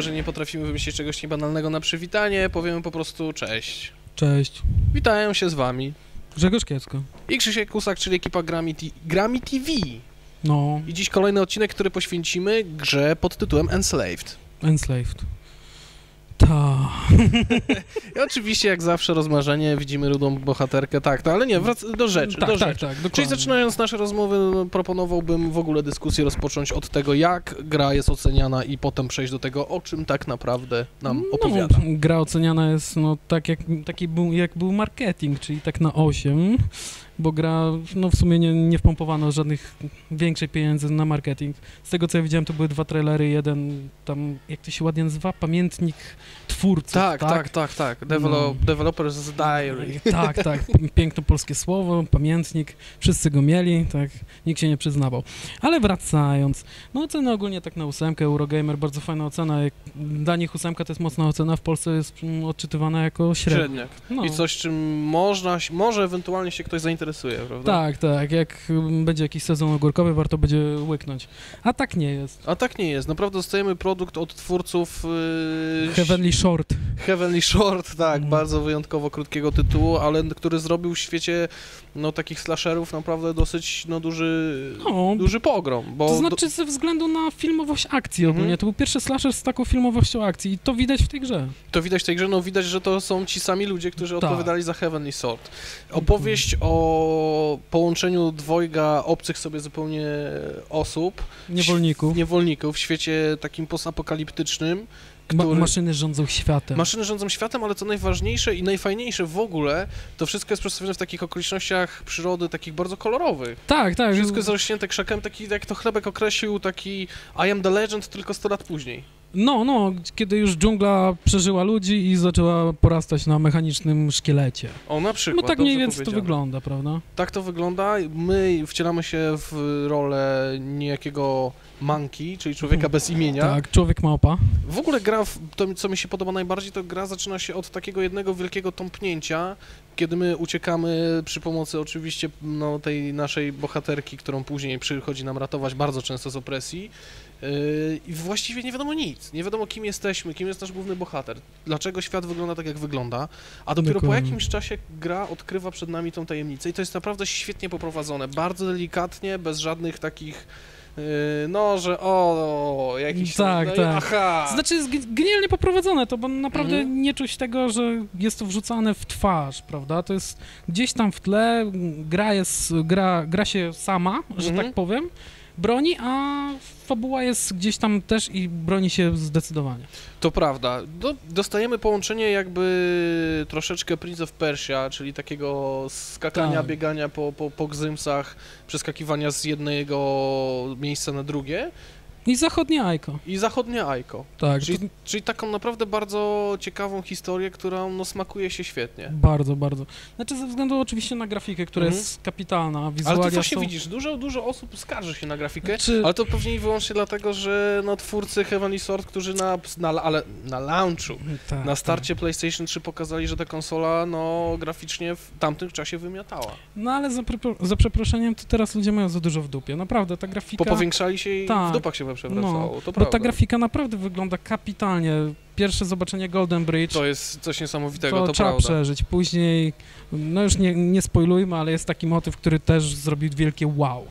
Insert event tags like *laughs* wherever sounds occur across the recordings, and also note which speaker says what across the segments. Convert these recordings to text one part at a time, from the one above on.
Speaker 1: tego, że nie potrafimy wymyślić czegoś niebanalnego na przywitanie, powiemy po prostu cześć.
Speaker 2: Cześć.
Speaker 1: Witają się z wami
Speaker 2: Grzegorz Kiecko.
Speaker 1: i Krzysiek Kusak, czyli ekipa Grami, T- Grami TV.
Speaker 2: No,
Speaker 1: I dziś kolejny odcinek, który poświęcimy grze pod tytułem Enslaved.
Speaker 2: Enslaved.
Speaker 1: I oczywiście, jak zawsze, rozmarzenie, widzimy rudą bohaterkę, tak, no, ale nie, wrac- do rzeczy,
Speaker 2: tak,
Speaker 1: do
Speaker 2: tak,
Speaker 1: rzeczy.
Speaker 2: tak, dokładnie.
Speaker 1: Czyli zaczynając nasze rozmowy, no, proponowałbym w ogóle dyskusję rozpocząć od tego, jak gra jest oceniana i potem przejść do tego, o czym tak naprawdę nam opowiada.
Speaker 2: No, gra oceniana jest no, tak, jak, taki był, jak był marketing, czyli tak na 8, bo gra, no w sumie nie, nie wpompowano żadnych większej pieniędzy na marketing. Z tego co ja widziałem, to były dwa trailery, jeden tam, jak to się ładnie nazywa, pamiętnik twórców,
Speaker 1: Tak, tak, tak, tak. Develop,
Speaker 2: No.
Speaker 1: Developers Diary. *laughs*
Speaker 2: Tak, tak, piękne polskie słowo, pamiętnik, wszyscy go mieli, tak, nikt się nie przyznawał. Ale wracając, no ocena ogólnie tak na ósemkę, Eurogamer, bardzo fajna ocena, dla nich ósemka to jest mocna ocena, w Polsce jest mm, odczytywana jako średnia.
Speaker 1: Średniak.
Speaker 2: No.
Speaker 1: I coś, czym można, może ewentualnie się ktoś zainteresuje, prawda?
Speaker 2: Tak, tak, jak mm, będzie jakiś sezon ogórkowy, warto będzie łyknąć. A tak nie jest.
Speaker 1: A tak nie jest. Naprawdę dostajemy produkt od twórców yy,
Speaker 2: Heavenly Short.
Speaker 1: Heavenly Short, tak,
Speaker 2: Mm.
Speaker 1: bardzo wyjątkowo krótkiego tytułu, ale który zrobił w świecie no, takich slasherów naprawdę dosyć no, duży,
Speaker 2: No,
Speaker 1: duży pogrom. Bo
Speaker 2: to
Speaker 1: do,
Speaker 2: znaczy ze względu na filmowość akcji
Speaker 1: Mhm.
Speaker 2: ogólnie. To był pierwszy slasher z taką filmowością akcji i to widać w tej grze.
Speaker 1: to widać w tej grze, no widać, że to są ci sami ludzie, którzy
Speaker 2: Tak.
Speaker 1: odpowiadali za Heavenly Sword. Opowieść o połączeniu dwojga obcych sobie zupełnie osób,
Speaker 2: Niewolników.
Speaker 1: niewolników w świecie takim postapokaliptycznym,
Speaker 2: Ma-
Speaker 1: który...
Speaker 2: maszyny rządzą światem.
Speaker 1: Maszyny rządzą światem, ale co najważniejsze i najfajniejsze w ogóle, to wszystko jest przedstawione w takich okolicznościach przyrody, takich bardzo kolorowych.
Speaker 2: tak, tak.
Speaker 1: Wszystko jest zarośnięte krzakiem, taki, jak to Chlebek określił, taki I am the legend, tylko 100 lat później.
Speaker 2: No, no, kiedy już dżungla przeżyła ludzi i zaczęła porastać na mechanicznym szkielecie.
Speaker 1: O, na przykład.
Speaker 2: No tak mniej więcej to wygląda, prawda?
Speaker 1: Tak to wygląda. My wcielamy się w rolę niejakiego monkey, czyli człowieka bez imienia.
Speaker 2: Tak, człowiek małpa.
Speaker 1: W ogóle gra, w- to co mi się podoba najbardziej, to gra zaczyna się od takiego jednego wielkiego tąpnięcia, kiedy my uciekamy przy pomocy oczywiście no, tej naszej bohaterki, którą później przychodzi nam ratować bardzo często z opresji. Yy, I właściwie nie wiadomo nic. Nie wiadomo, kim jesteśmy, kim jest nasz główny bohater, dlaczego świat wygląda tak, jak wygląda, a dopiero po
Speaker 2: Dokładnie.
Speaker 1: jakimś czasie gra odkrywa przed nami tą tajemnicę i to jest naprawdę świetnie poprowadzone, bardzo delikatnie, bez żadnych takich, no, że o, jakiś
Speaker 2: Tak,
Speaker 1: no,
Speaker 2: tak.
Speaker 1: aha.
Speaker 2: Znaczy jest ge- genialnie poprowadzone to, bo naprawdę
Speaker 1: Mhm.
Speaker 2: nie czuć tego, że jest to wrzucane w twarz, prawda? To jest gdzieś tam w tle, gra jest, gra, gra się sama, że
Speaker 1: Mhm.
Speaker 2: tak powiem, broni, a fabuła jest gdzieś tam też i broni się zdecydowanie.
Speaker 1: To prawda. Do, dostajemy połączenie jakby troszeczkę Prince of Persia, czyli takiego skakania,
Speaker 2: Tak.
Speaker 1: biegania po, po, po gzymsach, przeskakiwania z jednego miejsca na drugie
Speaker 2: I zachodnie Aiko,
Speaker 1: i zachodnie Aiko.
Speaker 2: tak,
Speaker 1: Czyli,
Speaker 2: to
Speaker 1: czyli taką naprawdę bardzo ciekawą historię, którą no, smakuje się świetnie.
Speaker 2: bardzo, bardzo. Znaczy ze względu oczywiście na grafikę, która
Speaker 1: Mhm.
Speaker 2: jest kapitalna,
Speaker 1: Ale
Speaker 2: wizualia
Speaker 1: to właśnie
Speaker 2: są...
Speaker 1: widzisz, dużo, dużo osób skarży się na grafikę,
Speaker 2: Czy...
Speaker 1: ale to pewnie i wyłącznie dlatego, że no, twórcy Heavenly Sword, którzy na, na, ale na launchu
Speaker 2: tak,
Speaker 1: Na starcie PlayStation 3 pokazali, że ta konsola no graficznie w tamtym czasie wymiatała.
Speaker 2: Tak. No ale za, za przeproszeniem, to teraz ludzie mają za dużo w dupie. Naprawdę, ta grafika...
Speaker 1: Popowiększali się i
Speaker 2: Tak.
Speaker 1: w dupach się przewracało,
Speaker 2: No,
Speaker 1: to
Speaker 2: Bo
Speaker 1: prawda.
Speaker 2: ta grafika naprawdę wygląda kapitalnie. Pierwsze zobaczenie Golden Bridge,
Speaker 1: To jest coś niesamowitego,
Speaker 2: to,
Speaker 1: to,
Speaker 2: trzeba
Speaker 1: prawda.
Speaker 2: przeżyć. Później, no już nie, nie spoilujmy, ale jest taki motyw, który też zrobił wielkie wow.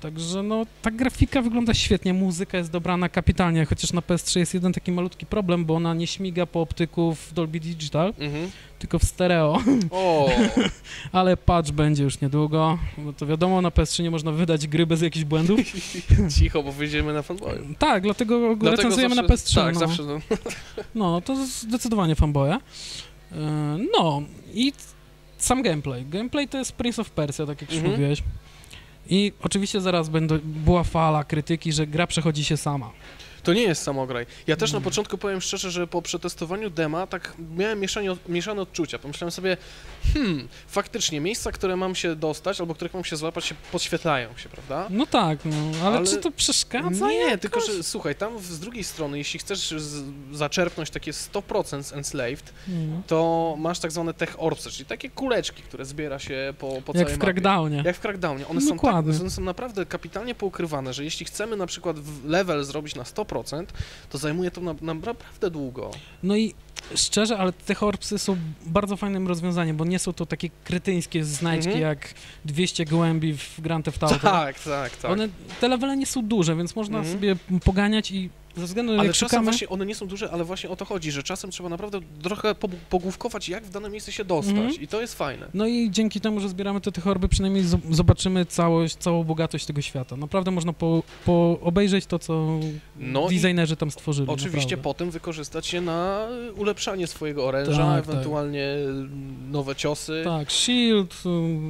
Speaker 2: Także no, ta grafika wygląda świetnie, muzyka jest dobrana kapitalnie, chociaż na PS3 jest jeden taki malutki problem, bo ona nie śmiga po optyku w Dolby Digital,
Speaker 1: Mhm.
Speaker 2: tylko w stereo,
Speaker 1: O, *laughs*
Speaker 2: ale patch będzie już niedługo, bo to wiadomo, na PS3 nie można wydać gry bez jakichś błędów. *laughs*
Speaker 1: cicho, bo wyjdziemy na fanboy.
Speaker 2: Tak, dlatego,
Speaker 1: Dlatego
Speaker 2: recenzujemy
Speaker 1: zawsze,
Speaker 2: na PS3.
Speaker 1: Tak,
Speaker 2: no.
Speaker 1: zawsze. No.
Speaker 2: No, to zdecydowanie fanboya. E, No, i sam gameplay. Gameplay to jest Prince of Persia, tak jak już
Speaker 1: Mhm.
Speaker 2: mówiłeś. I oczywiście zaraz będą, była fala krytyki, że gra przechodzi się sama.
Speaker 1: To nie jest samograj. Ja też na
Speaker 2: Mm.
Speaker 1: początku powiem szczerze, że po przetestowaniu dema tak miałem mieszanie, mieszane odczucia. Pomyślałem sobie, hmm, faktycznie miejsca, które mam się dostać albo których mam się złapać, się podświetlają się, prawda?
Speaker 2: No tak, no, ale,
Speaker 1: Ale
Speaker 2: czy to przeszkadza?
Speaker 1: Nie,
Speaker 2: jakoś?
Speaker 1: tylko że słuchaj, tam z drugiej strony, jeśli chcesz z, zaczerpnąć takie 100% z Enslaved,
Speaker 2: Mm.
Speaker 1: to masz tak zwane tech orbsy, czyli takie kuleczki, które zbiera się po, po
Speaker 2: Jak
Speaker 1: całej
Speaker 2: w
Speaker 1: mapie.
Speaker 2: Crackdownie.
Speaker 1: Jak w Crackdownie. One są, tak,
Speaker 2: Dokładnie.
Speaker 1: one są naprawdę kapitalnie poukrywane, że jeśli chcemy na przykład w level zrobić na 100%, 100%, to zajmuje to na, na naprawdę długo.
Speaker 2: No i szczerze, ale te horpsy są bardzo fajnym rozwiązaniem, bo nie są to takie kretyńskie znajdźki
Speaker 1: Mhm.
Speaker 2: jak 200 gołębi w Grand Theft Auto.
Speaker 1: Tak, tak, tak.
Speaker 2: One, te levele nie są duże, więc można
Speaker 1: Mhm.
Speaker 2: sobie poganiać i ze względu na
Speaker 1: ale czasem właśnie one nie są duże, ale właśnie o to chodzi, że czasem trzeba naprawdę trochę po- pogłówkować, jak w dane miejsce się dostać
Speaker 2: Mhm.
Speaker 1: i to jest fajne.
Speaker 2: No i dzięki temu, że zbieramy te, te horby, przynajmniej zobaczymy całość, całą bogatość tego świata. Naprawdę można po, po obejrzeć to, co
Speaker 1: No
Speaker 2: designerzy tam stworzyli.
Speaker 1: Oczywiście
Speaker 2: naprawdę.
Speaker 1: potem wykorzystać się na ulepszanie swojego oręża,
Speaker 2: Tak, tak.
Speaker 1: ewentualnie mm, nowe ciosy.
Speaker 2: Tak, shield,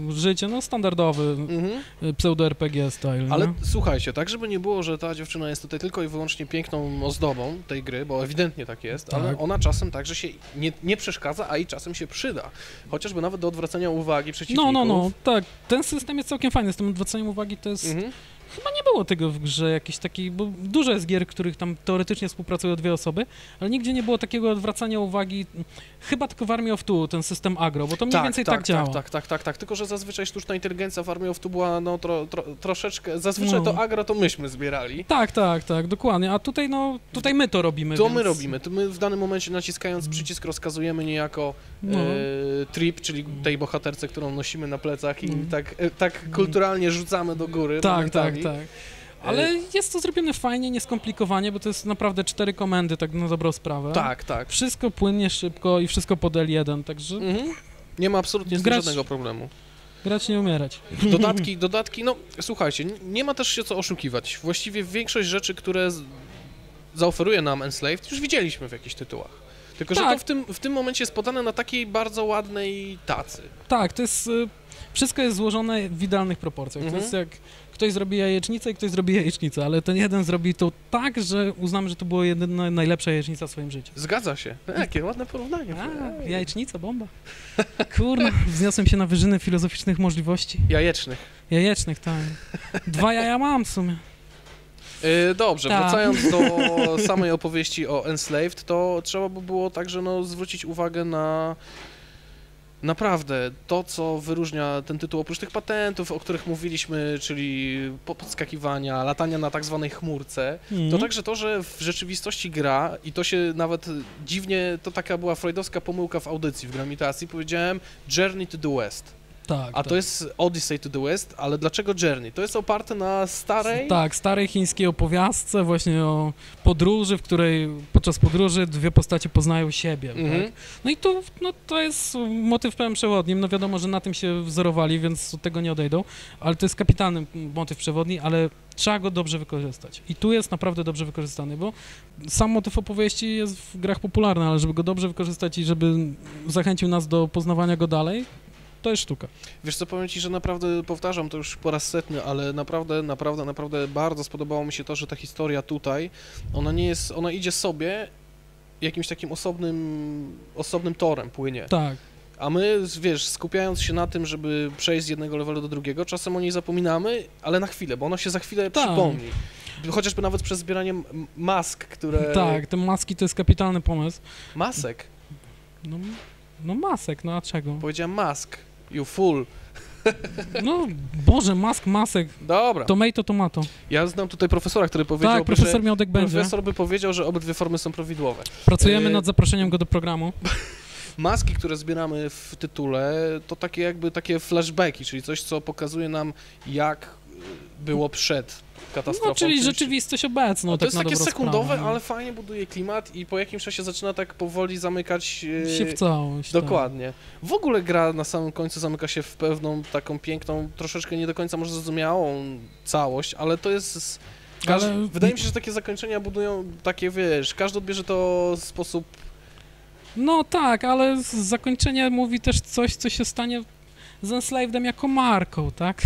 Speaker 2: y, życie, no standardowy
Speaker 1: Mhm.
Speaker 2: y, pseudo-RPG style.
Speaker 1: Ale
Speaker 2: nie?
Speaker 1: słuchajcie, tak żeby nie było, że ta dziewczyna jest tutaj tylko i wyłącznie piękną ozdobą tej gry, bo ewidentnie tak jest, ale
Speaker 2: Tak.
Speaker 1: ona czasem także się nie, nie przeszkadza, a i czasem się przyda. Chociażby nawet do odwracania uwagi przeciwników.
Speaker 2: No, no, no, tak. Ten system jest całkiem fajny. Z tym odwracaniem uwagi to jest...
Speaker 1: Mhm.
Speaker 2: Chyba nie było tego w grze jakiś taki, bo dużo jest gier, których tam teoretycznie współpracują dwie osoby, ale nigdzie nie było takiego odwracania uwagi. Chyba tylko w Army of Two, ten system agro, bo to mniej więcej tak, działa.
Speaker 1: Tak, tak, tak, tak, tak, tylko że zazwyczaj sztuczna inteligencja w Army of Two była no, tro, tro, troszeczkę, zazwyczaj
Speaker 2: No.
Speaker 1: to agro to myśmy zbierali.
Speaker 2: Tak, tak, tak, dokładnie. A tutaj, no, tutaj my to robimy.
Speaker 1: To
Speaker 2: więc...
Speaker 1: my robimy, to my w danym momencie naciskając przycisk rozkazujemy niejako
Speaker 2: No.
Speaker 1: e, trip, czyli tej bohaterce, którą nosimy na plecach i
Speaker 2: No.
Speaker 1: tak, e, tak kulturalnie rzucamy do góry.
Speaker 2: Tak, tak, tak. Ale jest to zrobione fajnie, nieskomplikowanie, bo to jest naprawdę cztery komendy, tak na dobrą sprawę.
Speaker 1: Tak, tak.
Speaker 2: Wszystko płynnie, szybko i wszystko pod L1, także
Speaker 1: Mhm. Nie ma absolutnie żadnego problemu.
Speaker 2: grać nie umierać.
Speaker 1: Dodatki, *laughs* dodatki, no słuchajcie, nie ma też się co oszukiwać. Właściwie większość rzeczy, które zaoferuje nam Enslaved, już widzieliśmy w jakichś tytułach. Tylko, że
Speaker 2: Tak.
Speaker 1: to w tym, w tym momencie jest podane na takiej bardzo ładnej tacy.
Speaker 2: Tak, to jest. y, Wszystko jest złożone w idealnych proporcjach.
Speaker 1: Mhm.
Speaker 2: To jest jak ktoś zrobi jajecznicę i ktoś zrobi jajecznicę, ale ten jeden zrobi to tak, że uznamy, że to była jedyna najlepsza jajecznica w swoim życiu.
Speaker 1: Zgadza się. Jakie ładne porównanie.
Speaker 2: A, jajecznica, bomba. Kurna, wzniosłem się na wyżyny filozoficznych możliwości.
Speaker 1: Jajecznych.
Speaker 2: Jajecznych, tak. Dwa jaja mam w sumie.
Speaker 1: Yy, dobrze,
Speaker 2: Tak.
Speaker 1: wracając do samej opowieści o Enslaved, to trzeba by było także no, zwrócić uwagę na naprawdę to, co wyróżnia ten tytuł oprócz tych patentów, o których mówiliśmy, czyli po- podskakiwania, latania na tak zwanej chmurce, to
Speaker 2: Mhm.
Speaker 1: także to, że w rzeczywistości gra i to się nawet dziwnie, to taka była freudowska pomyłka w audycji, w gramitacji, powiedziałem Journey to the West,
Speaker 2: Tak,
Speaker 1: a
Speaker 2: tak.
Speaker 1: to jest Odyssey to the West, ale dlaczego Journey? To jest oparte na starej...
Speaker 2: Tak, starej chińskiej opowiastce właśnie o podróży, w której podczas podróży dwie postacie poznają siebie.
Speaker 1: Mhm.
Speaker 2: Tak? No i tu no, to jest motyw pełen przewodni. No wiadomo, że na tym się wzorowali, więc od tego nie odejdą, ale to jest kapitalny motyw przewodni, ale trzeba go dobrze wykorzystać. I tu jest naprawdę dobrze wykorzystany, bo sam motyw opowieści jest w grach popularny, ale żeby go dobrze wykorzystać i żeby zachęcił nas do poznawania go dalej, to jest sztuka.
Speaker 1: Wiesz co, powiem Ci, że naprawdę, powtarzam to już po raz setny, ale naprawdę, naprawdę, naprawdę bardzo spodobało mi się to, że ta historia tutaj, ona nie jest, ona idzie sobie jakimś takim osobnym, osobnym torem płynie.
Speaker 2: Tak.
Speaker 1: A my, wiesz, skupiając się na tym, żeby przejść z jednego levelu do drugiego, czasem o niej zapominamy, ale na chwilę, bo ona się za chwilę
Speaker 2: Tak.
Speaker 1: przypomni. Chociażby nawet przez zbieranie mask, które...
Speaker 2: Tak, te maski to jest kapitalny pomysł.
Speaker 1: Masek.
Speaker 2: No, no masek, no a czego?
Speaker 1: Powiedziałem mask. You fool.
Speaker 2: No, Boże, mask, masek,
Speaker 1: Dobra.
Speaker 2: tomato, tomato.
Speaker 1: Ja znam tutaj profesora, który powiedział,
Speaker 2: Tak, profesor Miodek będzie.
Speaker 1: Profesor by powiedział, że obydwie formy są prawidłowe.
Speaker 2: Pracujemy
Speaker 1: Yy,
Speaker 2: nad zaproszeniem go do programu. *laughs*
Speaker 1: Maski, które zbieramy w tytule, to takie jakby takie flashbacki, czyli coś, co pokazuje nam, jak y, było przed katastrofą.
Speaker 2: No, czyli
Speaker 1: czymś-
Speaker 2: rzeczywistość obecną,
Speaker 1: No, to
Speaker 2: tak
Speaker 1: jest takie sekundowe,
Speaker 2: sprawę, no.
Speaker 1: ale fajnie buduje klimat i po jakimś czasie zaczyna tak powoli zamykać y,
Speaker 2: Się w całość. tak.
Speaker 1: Dokładnie. W ogóle gra na samym końcu zamyka się w pewną taką piękną, troszeczkę nie do końca może zrozumiałą całość, ale to jest... Każ...
Speaker 2: Ale-
Speaker 1: Wydaje mi się, że takie zakończenia budują takie, wiesz, każdy odbierze to w sposób
Speaker 2: No tak, ale zakończenie mówi też coś, co się stanie z Enslavedem jako marką, tak?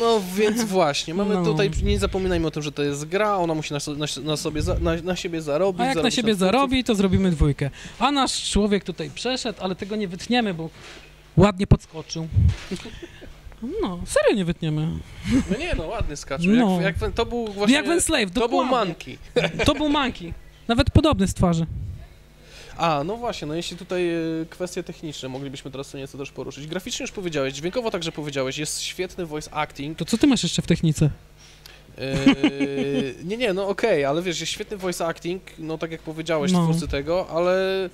Speaker 1: No więc właśnie, mamy
Speaker 2: No.
Speaker 1: tutaj, nie zapominajmy o tym, że to jest gra, ona musi na, na, na sobie, za, na, na siebie zarobić.
Speaker 2: A jak na siebie zarobi, to zrobimy dwójkę. A nasz człowiek tutaj przeszedł, ale tego nie wytniemy, bo ładnie podskoczył. No, serio nie wytniemy.
Speaker 1: No nie no, ładnie skacze.
Speaker 2: No.
Speaker 1: Jak, jak, to był właśnie,
Speaker 2: Jak w Enslave,
Speaker 1: to był
Speaker 2: dokładnie.
Speaker 1: Monkey.
Speaker 2: To był Monkey. Nawet podobny z twarzy.
Speaker 1: A, no właśnie, no jeśli tutaj e, kwestie techniczne moglibyśmy teraz co nieco też poruszyć. Graficznie już powiedziałeś, dźwiękowo także powiedziałeś, jest świetny voice acting.
Speaker 2: To co ty masz jeszcze w technice?
Speaker 1: Yy, nie, nie, no okej, ale wiesz, jest świetny voice acting, no tak jak powiedziałeś,
Speaker 2: No.
Speaker 1: twórcy tego, ale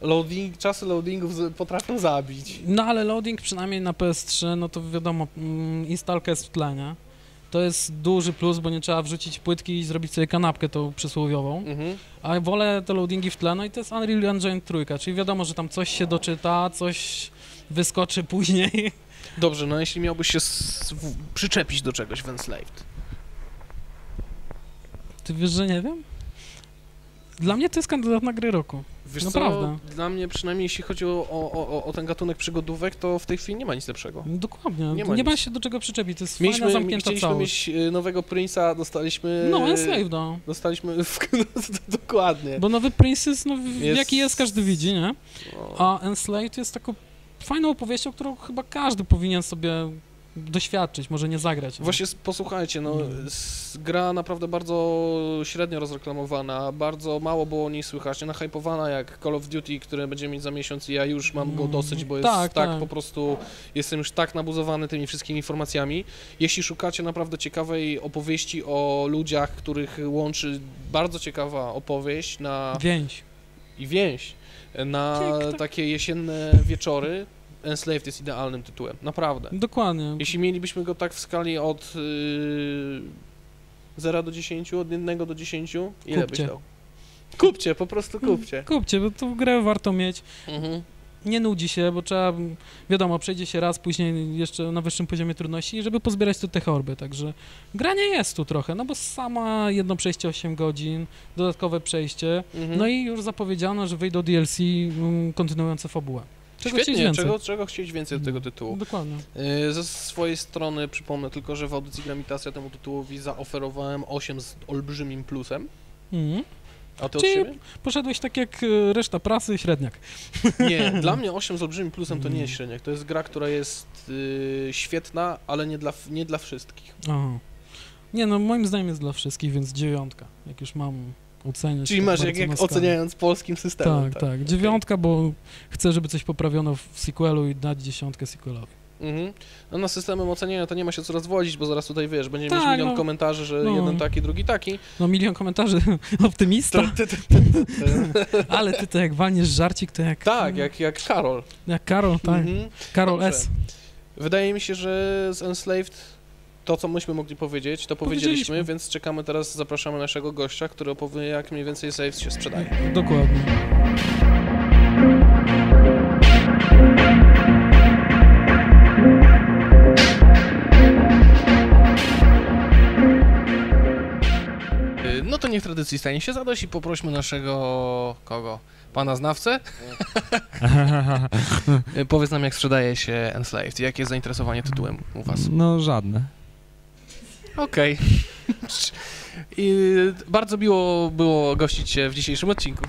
Speaker 1: loading, czasy loadingów potrafią zabić.
Speaker 2: No ale loading przynajmniej na PS3, no to wiadomo, mm, instalka jest w tle, nie? To jest duży plus, bo nie trzeba wrzucić płytki i zrobić sobie kanapkę tą przysłowiową.
Speaker 1: Mhm.
Speaker 2: A wolę te loadingi w tle, no i to jest Unreal Engine 3, czyli wiadomo, że tam coś się doczyta, coś wyskoczy *laughs* później.
Speaker 1: Dobrze, no jeśli miałbyś się przyczepić do czegoś w Enslaved.
Speaker 2: Ty wiesz, że nie wiem? Dla mnie to jest kandydat na gry roku.
Speaker 1: Wiesz
Speaker 2: Naprawdę.
Speaker 1: co, dla mnie przynajmniej jeśli chodzi o, o, o, o ten gatunek przygodówek, to w tej chwili nie ma nic lepszego.
Speaker 2: Dokładnie,
Speaker 1: Nie ma
Speaker 2: nie ma się do czego przyczepić, to jest fajna,
Speaker 1: Mieliśmy,
Speaker 2: zamknięta
Speaker 1: chcieliśmy
Speaker 2: całość.
Speaker 1: mieć y, nowego Prince'a, dostaliśmy...
Speaker 2: No, Enslave, no.
Speaker 1: Dostaliśmy, *laughs* w, *laughs* dokładnie.
Speaker 2: Bo nowy Prince jest, no,
Speaker 1: Jest-
Speaker 2: jaki jest, każdy widzi, nie?
Speaker 1: No.
Speaker 2: A Enslaved jest taką fajną opowieścią, którą chyba każdy powinien sobie doświadczyć, może nie zagrać. nie?
Speaker 1: Właśnie posłuchajcie, no,
Speaker 2: Mm.
Speaker 1: gra naprawdę bardzo średnio rozreklamowana, bardzo mało było o niej słychać, nie nahypowana jak Call of Duty, które będziemy mieć za miesiąc i ja już mam go
Speaker 2: Mm,
Speaker 1: dosyć, bo jest
Speaker 2: tak,
Speaker 1: tak,
Speaker 2: tak.
Speaker 1: po prostu, jestem już tak nabuzowany tymi wszystkimi informacjami. Jeśli szukacie naprawdę ciekawej opowieści o ludziach, których łączy bardzo ciekawa opowieść na,
Speaker 2: Więź.
Speaker 1: i więź na
Speaker 2: Tak, tak.
Speaker 1: takie jesienne wieczory, Enslaved jest idealnym tytułem, naprawdę.
Speaker 2: Dokładnie.
Speaker 1: Jeśli mielibyśmy go tak w skali od yy, 0 do 10, od 1 do 10, ile byś dał? Kupcie, po prostu kupcie.
Speaker 2: Kupcie, bo tą grę warto mieć.
Speaker 1: Mhm.
Speaker 2: Nie nudzi się, bo trzeba, wiadomo, przejdzie się raz, później jeszcze na wyższym poziomie trudności, żeby pozbierać tu te chorby, także granie jest tu trochę, no bo sama jedno przejście 8 godzin, dodatkowe przejście,
Speaker 1: Mhm.
Speaker 2: no i już zapowiedziano, że wyjdą DLC mm, kontynuujące fabułę. Czego
Speaker 1: Świetnie,
Speaker 2: więcej?
Speaker 1: czego, czego chcieć więcej od tego
Speaker 2: Mhm.
Speaker 1: tytułu.
Speaker 2: Dokładnie.
Speaker 1: Yy, ze swojej strony przypomnę tylko, że w audycji Gramitacja temu tytułowi zaoferowałem 8 z olbrzymim plusem.
Speaker 2: Mhm.
Speaker 1: A ty
Speaker 2: Czyli-? Poszedłeś tak jak e, reszta prasy, średniak. *laughs*
Speaker 1: Nie, dla mnie 8 z olbrzymim plusem to nie jest średniak. To jest gra, która jest yy, świetna, ale nie dla, nie dla wszystkich.
Speaker 2: Aha. Nie no, moim zdaniem jest dla wszystkich, więc dziewiątka, jak już mam oceniać.
Speaker 1: Czyli
Speaker 2: tak
Speaker 1: masz jak, jak oceniając polskim systemem.
Speaker 2: Tak, tak, dziewiątka, bo chcę, żeby coś poprawiono w sequelu i dać dziesiątkę sequelowi.
Speaker 1: Mhm. No na systemem oceniania to nie ma się co rozwodzić, bo zaraz tutaj wiesz, będziemy mieć
Speaker 2: Tak,
Speaker 1: milion
Speaker 2: no.
Speaker 1: komentarzy, że
Speaker 2: No.
Speaker 1: jeden taki, drugi taki.
Speaker 2: No milion komentarzy, *laughs* optymista,
Speaker 1: To,
Speaker 2: ale ty to jak walniesz żarcik, to jak...
Speaker 1: tak, jak, jak Karol.
Speaker 2: Jak Karol, tak,
Speaker 1: Mhm.
Speaker 2: Karol
Speaker 1: Dobrze.
Speaker 2: S.
Speaker 1: Wydaje mi się, że z Enslaved to, co myśmy mogli powiedzieć, to powiedzieliśmy,
Speaker 2: Powiedzieliśmy.
Speaker 1: więc czekamy teraz, zapraszamy naszego gościa, który opowie, jak mniej więcej Saves się sprzedaje.
Speaker 2: Dokładnie.
Speaker 1: Y, No to niech tradycji stanie się zadość i poprośmy naszego, kogo? Pana znawcę? *laughs* Y, Powiedz nam, jak sprzedaje się Enslaved, jakie jest zainteresowanie tytułem u was?
Speaker 3: No żadne.
Speaker 1: Okej. I bardzo miło było gościć się w dzisiejszym odcinku.